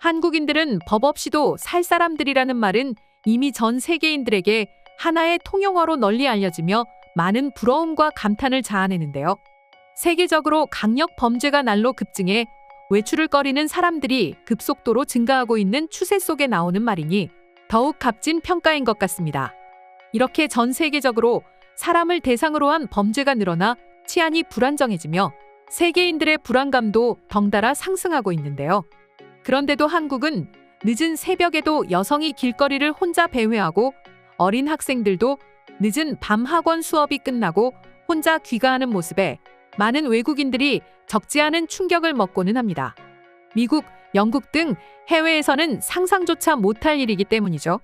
한국인들은 법 없이도 살 사람들이라는 말은 이미 전 세계인들에게 하나의 통용어로 널리 알려지며 많은 부러움과 감탄을 자아내는데요. 세계적으로 강력 범죄가 날로 급증해 외출을 꺼리는 사람들이 급속도로 증가하고 있는 추세 속에 나오는 말이니 더욱 값진 평가인 것 같습니다. 이렇게 전 세계적으로 사람을 대상으로 한 범죄가 늘어나 치안이 불안정해지며 세계인들의 불안감도 덩달아 상승하고 있는데요. 그런데도 한국은 늦은 새벽에도 여성이 길거리를 혼자 배회하고 어린 학생들도 늦은 밤 학원 수업이 끝나고 혼자 귀가하는 모습에 많은 외국인들이 적지 않은 충격을 먹고는 합니다. 미국, 영국 등 해외에서는 상상조차 못할 일이기 때문이죠.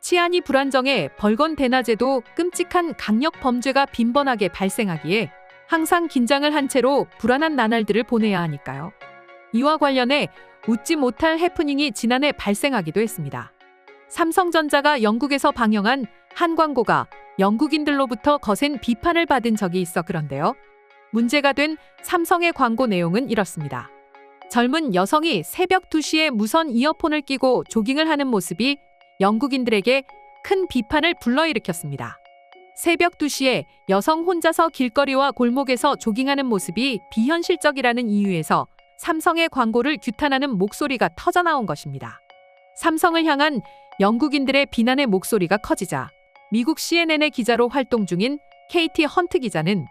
치안이 불안정해 벌건 대낮에도 끔찍한 강력 범죄가 빈번하게 발생하기에 항상 긴장을 한 채로 불안한 나날들을 보내야 하니까요. 이와 관련해 웃지 못할 해프닝이 지난해 발생하기도 했습니다. 삼성전자가 영국에서 방영한 한 광고가 영국인들로부터 거센 비판을 받은 적이 있어 그런데요. 문제가 된 삼성의 광고 내용은 이렇습니다. 젊은 여성이 새벽 2시에 무선 이어폰을 끼고 조깅을 하는 모습이 영국인들에게 큰 비판을 불러일으켰습니다. 새벽 2시에 여성 혼자서 길거리와 골목에서 조깅하는 모습이 비현실적이라는 이유에서 삼성의 광고를 규탄하는 목소리가 터져나온 것입니다. 삼성을 향한 영국인들의 비난의 목소리가 커지자 미국 CNN의 기자로 활동 중인 KT 헌트 기자는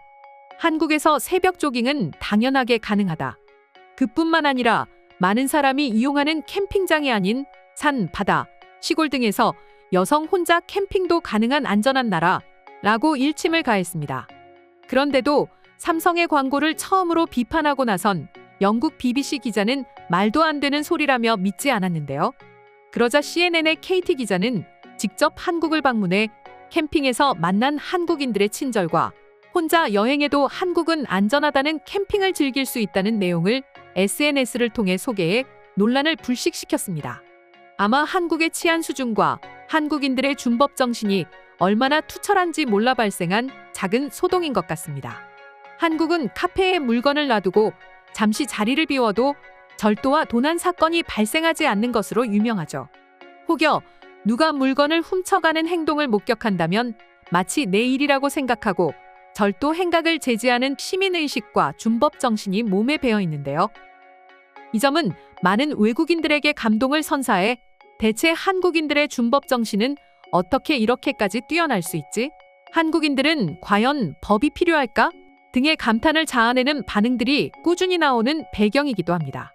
한국에서 새벽 조깅은 당연하게 가능하다. 그뿐만 아니라 많은 사람이 이용하는 캠핑장이 아닌 산, 바다, 시골 등에서 여성 혼자 캠핑도 가능한 안전한 나라 라고 일침을 가했습니다. 그런데도 삼성의 광고를 처음으로 비판하고 나선 영국 BBC 기자는 말도 안 되는 소리라며 믿지 않았는데요. 그러자 CNN의 KT 기자는 직접 한국을 방문해 캠핑에서 만난 한국인들의 친절과 혼자 여행해도 한국은 안전하다는 캠핑을 즐길 수 있다는 내용을 SNS를 통해 소개해 논란을 불식시켰습니다. 아마 한국의 치안 수준과 한국인들의 준법 정신이 얼마나 투철한지 몰라 발생한 작은 소동인 것 같습니다. 한국은 카페에 물건을 놔두고 잠시 자리를 비워도 절도와 도난 사건이 발생하지 않는 것으로 유명하죠. 혹여 누가 물건을 훔쳐가는 행동을 목격한다면 마치 내 일이라고 생각하고 절도 행각을 제지하는 시민의식과 준법 정신이 몸에 배어 있는데요. 이 점은 많은 외국인들에게 감동을 선사해 대체 한국인들의 준법 정신은 어떻게 이렇게까지 뛰어날 수 있지? 한국인들은 과연 법이 필요할까? 등의 감탄을 자아내는 반응들이 꾸준히 나오는 배경이기도 합니다.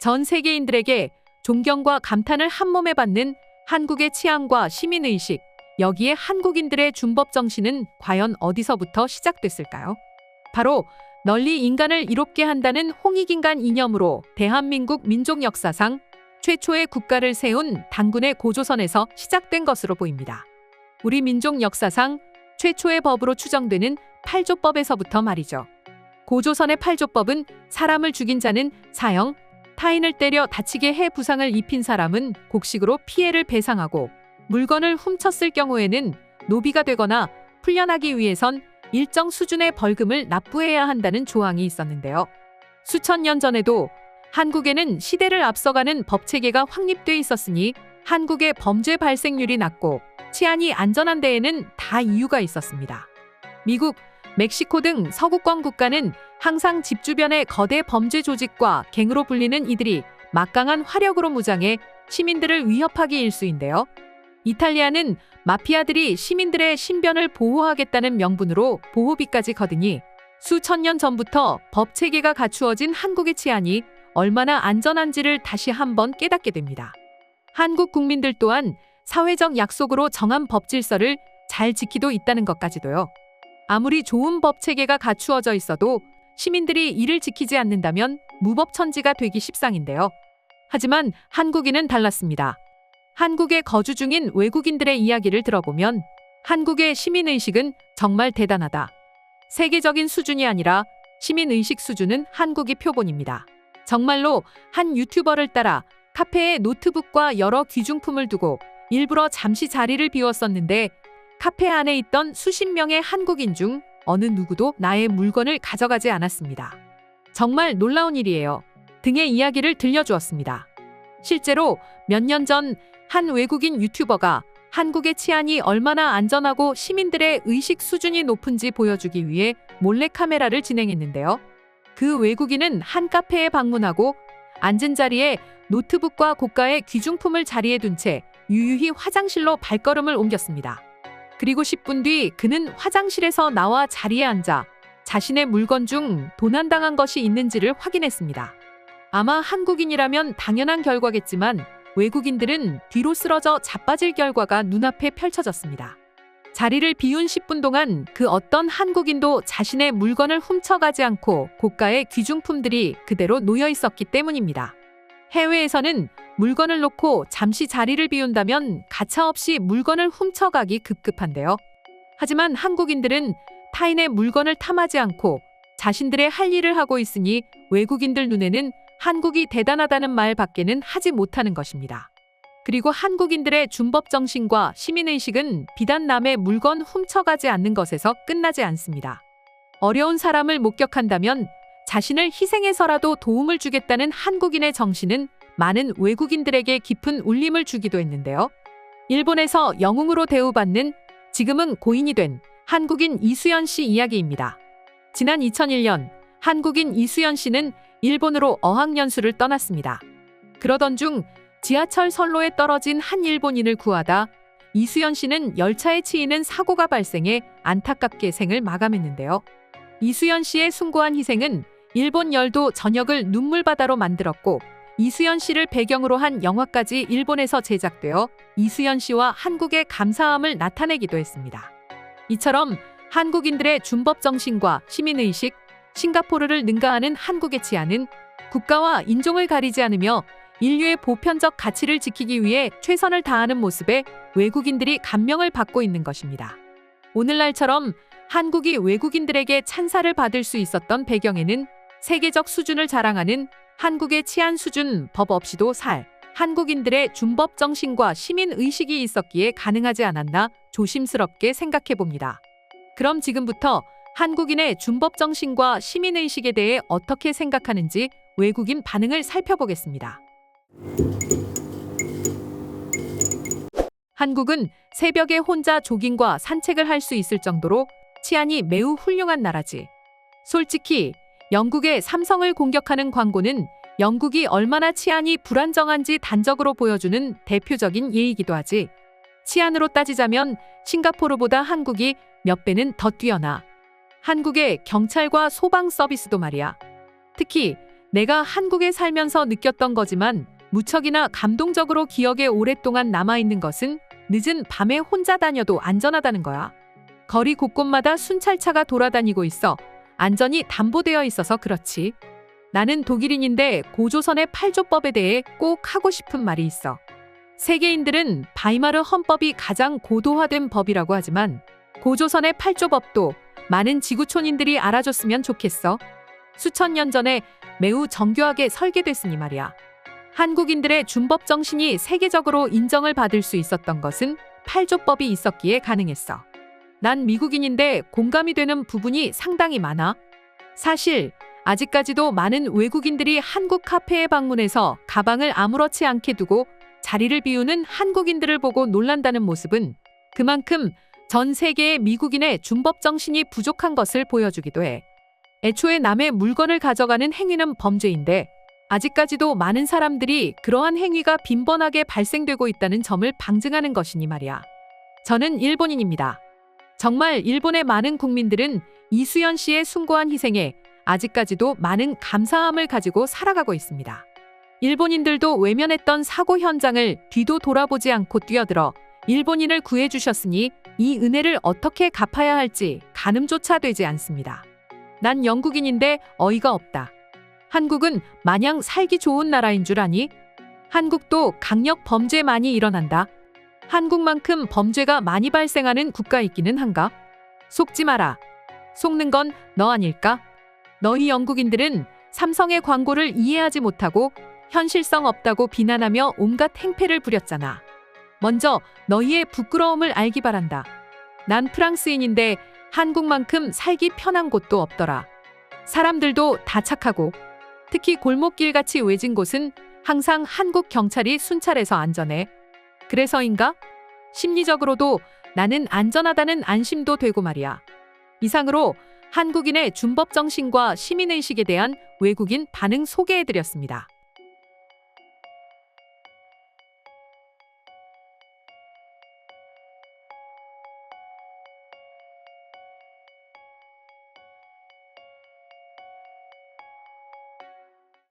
전 세계인들에게 존경과 감탄을 한 몸에 받는 한국의 치안과 시민의식, 여기에 한국인들의 준법 정신은 과연 어디서부터 시작됐을까요? 바로 널리 인간을 이롭게 한다는 홍익인간 이념으로 대한민국 민족 역사상 최초의 국가를 세운 당군의 고조선에서 시작된 것으로 보입니다. 우리 민족 역사상 최초의 법으로 추정되는 팔조법에서부터 말이죠. 고조선의 팔조법은 사람을 죽인 자는 사형, 타인을 때려 다치게 해 부상을 입힌 사람은 곡식으로 피해를 배상하고 물건을 훔쳤을 경우에는 노비가 되거나 풀려나기 위해선 일정 수준의 벌금을 납부해야 한다는 조항이 있었는데요. 수천 년 전에도 한국에는 시대를 앞서가는 법 체계가 확립돼 있었으니 한국의 범죄 발생률이 낮고 치안이 안전한 데에는 다 이유가 있었습니다. 미국, 멕시코 등 서구권 국가는 항상 집 주변의 거대 범죄 조직과 갱으로 불리는 이들이 막강한 화력으로 무장해 시민들을 위협하기 일쑤인데요. 이탈리아는 마피아들이 시민들의 신변을 보호하겠다는 명분으로 보호비까지 거드니 수천 년 전부터 법 체계가 갖추어진 한국의 치안이 얼마나 안전한지를 다시 한번 깨닫게 됩니다. 한국 국민들 또한 사회적 약속으로 정한 법 질서를 잘 지키도 있다는 것까지도요. 아무리 좋은 법 체계가 갖추어져 있어도 시민들이 이를 지키지 않는다면 무법천지가 되기 십상인데요. 하지만 한국인은 달랐습니다. 한국에 거주 중인 외국인들의 이야기를 들어보면 한국의 시민의식은 정말 대단하다. 세계적인 수준이 아니라 시민의식 수준은 한국이 표본입니다. 정말로 한 유튜버를 따라 카페에 노트북과 여러 귀중품을 두고 일부러 잠시 자리를 비웠었는데 카페 안에 있던 수십 명의 한국인 중 어느 누구도 나의 물건을 가져가지 않았습니다. 정말 놀라운 일이에요. 등의 이야기를 들려주었습니다. 실제로 몇 년 전 한 외국인 유튜버가 한국의 치안이 얼마나 안전하고 시민들의 의식 수준이 높은지 보여주기 위해 몰래카메라를 진행했는데요. 그 외국인은 한 카페에 방문하고 앉은 자리에 노트북과 고가의 귀중품을 자리에 둔 채 유유히 화장실로 발걸음을 옮겼습니다. 그리고 10분 뒤 그는 화장실에서 나와 자리에 앉아 자신의 물건 중 도난당한 것이 있는지를 확인했습니다. 아마 한국인이라면 당연한 결과겠지만 외국인들은 뒤로 쓰러져 자빠질 결과가 눈앞에 펼쳐졌습니다. 자리를 비운 10분 동안 그 어떤 한국인도 자신의 물건을 훔쳐가지 않고 고가의 귀중품들이 그대로 놓여 있었기 때문입니다. 해외에서는 물건을 놓고 잠시 자리를 비운다면 가차없이 물건을 훔쳐가기 급급한데요. 하지만 한국인들은 타인의 물건을 탐하지 않고 자신들의 할 일을 하고 있으니 외국인들 눈에는 한국이 대단하다는 말 밖에는 하지 못하는 것입니다. 그리고 한국인들의 준법 정신과 시민의식은 비단 남의 물건 훔쳐가지 않는 것에서 끝나지 않습니다. 어려운 사람을 목격한다면 자신을 희생해서라도 도움을 주겠다는 한국인의 정신은 많은 외국인들에게 깊은 울림을 주기도 했는데요. 일본에서 영웅으로 대우받는 지금은 고인이 된 한국인 이수연 씨 이야기입니다. 지난 2001년 한국인 이수연 씨는 일본으로 어학연수를 떠났습니다. 그러던 중 지하철 선로에 떨어진 한 일본인을 구하다 이수연 씨는 열차에 치이는 사고가 발생해 안타깝게 생을 마감했는데요. 이수연 씨의 숭고한 희생은 일본 열도 전역을 눈물바다로 만들었고 이수연 씨를 배경으로 한 영화까지 일본에서 제작되어 이수연 씨와 한국의 감사함을 나타내기도 했습니다. 이처럼 한국인들의 준법 정신과 시민의식, 싱가포르를 능가하는 한국의 치안은 국가와 인종을 가리지 않으며 인류의 보편적 가치를 지키기 위해 최선을 다하는 모습에 외국인들이 감명을 받고 있는 것입니다. 오늘날처럼 한국이 외국인들에게 찬사를 받을 수 있었던 배경에는 세계적 수준을 자랑하는 한국의 치안 수준 법 없이도 살 한국인들의 준법 정신과 시민 의식이 있었기에 가능하지 않았나 조심스럽게 생각해 봅니다. 그럼 지금부터 한국인의 준법 정신과 시민 의식에 대해 어떻게 생각하는지 외국인 반응을 살펴보겠습니다. 한국은 새벽에 혼자 조깅과 산책을 할 수 있을 정도로 치안이 매우 훌륭한 나라지. 솔직히 영국의 삼성을 공격하는 광고는 영국이 얼마나 치안이 불안정한지 단적으로 보여주는 대표적인 예이기도 하지. 치안으로 따지자면 싱가포르보다 한국이 몇 배는 더 뛰어나. 한국의 경찰과 소방 서비스도 말이야. 특히 내가 한국에 살면서 느꼈던 거지만 무척이나 감동적으로 기억에 오랫동안 남아있는 것은 늦은 밤에 혼자 다녀도 안전하다는 거야. 거리 곳곳마다 순찰차가 돌아다니고 있어 안전이 담보되어 있어서 그렇지. 나는 독일인인데 고조선의 8조법에 대해 꼭 하고 싶은 말이 있어. 세계인들은 바이마르 헌법이 가장 고도화된 법이라고 하지만 고조선의 8조법도 많은 지구촌인들이 알아줬으면 좋겠어. 수천 년 전에 매우 정교하게 설계됐으니 말이야. 한국인들의 준법 정신이 세계적으로 인정을 받을 수 있었던 것은 8조법이 있었기에 가능했어. 난 미국인인데 공감이 되는 부분이 상당히 많아. 사실 아직까지도 많은 외국인들이 한국 카페에 방문해서 가방을 아무렇지 않게 두고 자리를 비우는 한국인들을 보고 놀란다는 모습은 그만큼 전 세계의 미국인의 준법 정신이 부족한 것을 보여주기도 해. 애초에 남의 물건을 가져가는 행위는 범죄인데 아직까지도 많은 사람들이 그러한 행위가 빈번하게 발생되고 있다는 점을 방증하는 것이니 말이야. 저는 일본인입니다. 정말 일본의 많은 국민들은 이수연 씨의 숭고한 희생에 아직까지도 많은 감사함을 가지고 살아가고 있습니다. 일본인들도 외면했던 사고 현장을 뒤도 돌아보지 않고 뛰어들어 일본인을 구해주셨으니 이 은혜를 어떻게 갚아야 할지 가늠조차 되지 않습니다. 난 영국인인데 어이가 없다. 한국은 마냥 살기 좋은 나라인 줄 아니? 한국도 강력 범죄 많이 일어난다. 한국만큼 범죄가 많이 발생하는 국가 있기는 한가? 속지 마라. 속는 건 너 아닐까? 너희 영국인들은 삼성의 광고를 이해하지 못하고 현실성 없다고 비난하며 온갖 행패를 부렸잖아. 먼저 너희의 부끄러움을 알기 바란다. 난 프랑스인인데 한국만큼 살기 편한 곳도 없더라. 사람들도 다 착하고 특히 골목길 같이 외진 곳은 항상 한국 경찰이 순찰해서 안전해. 그래서인가? 심리적으로도 나는 안전하다는 안심도 되고 말이야. 이상으로 한국인의 준법 정신과 시민의식에 대한 외국인 반응 소개해드렸습니다.